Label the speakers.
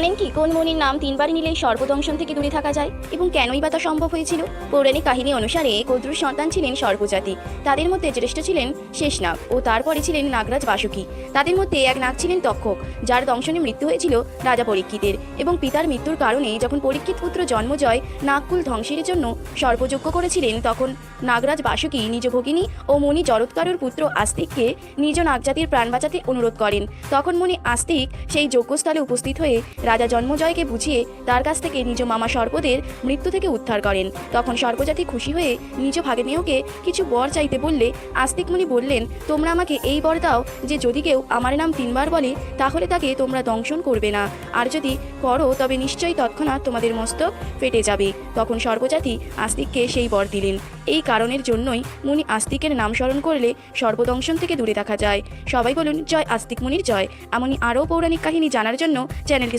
Speaker 1: জানেন কি, কোন মুনির নাম তিনবার নিলেই সর্বদংশন থেকে দূরে থাকা যায়? এবং কেনই বা তা সম্ভব হয়েছিল? পৌরাণিক কাহিনী অনুসারে কদ্রুর সন্তান ছিলেন সর্পজাতি তাদের মধ্যে জ্যেষ্ঠ ছিলেন শেষনাগ ও তারপরে ছিলেন নাগরাজ বাসুকী। তাদের মধ্যে এক নাগ ছিলেন তক্ষক, যার দংশনে মৃত্যু হয়েছিল রাজা পরীক্ষিতের। এবং পিতার মৃত্যুর কারণে যখন পরীক্ষিত পুত্র জন্মজয় নাগকুল ধ্বংসের জন্য সর্পযজ্ঞ করেছিলেন, তখন নাগরাজ বাসুকী নিজ ভগিনী ও মুনি জরৎকারুর পুত্র আস্তিককে নিজ নাগজাতির প্রাণ বাঁচাতে অনুরোধ করেন। তখন মুনি আস্তিক সেই যজ্ঞস্থলে উপস্থিত হয়ে রাজা জন্মজয়কে বুঝিয়ে তার কাছ থেকে নিজ মামা সর্পদের মৃত্যু থেকে উদ্ধার করেন। তখন সর্পজাতি খুশি হয়ে নিজ ভাগ্নেয়কে কিছু বর চাইতে বললে আস্তিক মুনি বললেন, তোমরা আমাকে এই বর দাও যে যদি কেউ আমার নাম তিনবার বলে, তাহলে তাকে তোমরা দংশন করবে না। আর যদি করো, তবে নিশ্চয়ই তৎক্ষণাৎ তোমাদের মস্তক ফেটে যাবে। তখন সর্বজাতি আস্তিককে সেই বর দিলেন। এই কারণের জন্যই মুনি আস্তিকের নাম স্মরণ করলে সর্বদংশন থেকে দূরে থাকা যায়। সবাই বলুন, জয় আস্তিক মুনির জয়। এমনই আরও পৌরাণিক কাহিনী জানার জন্য চ্যানেলটি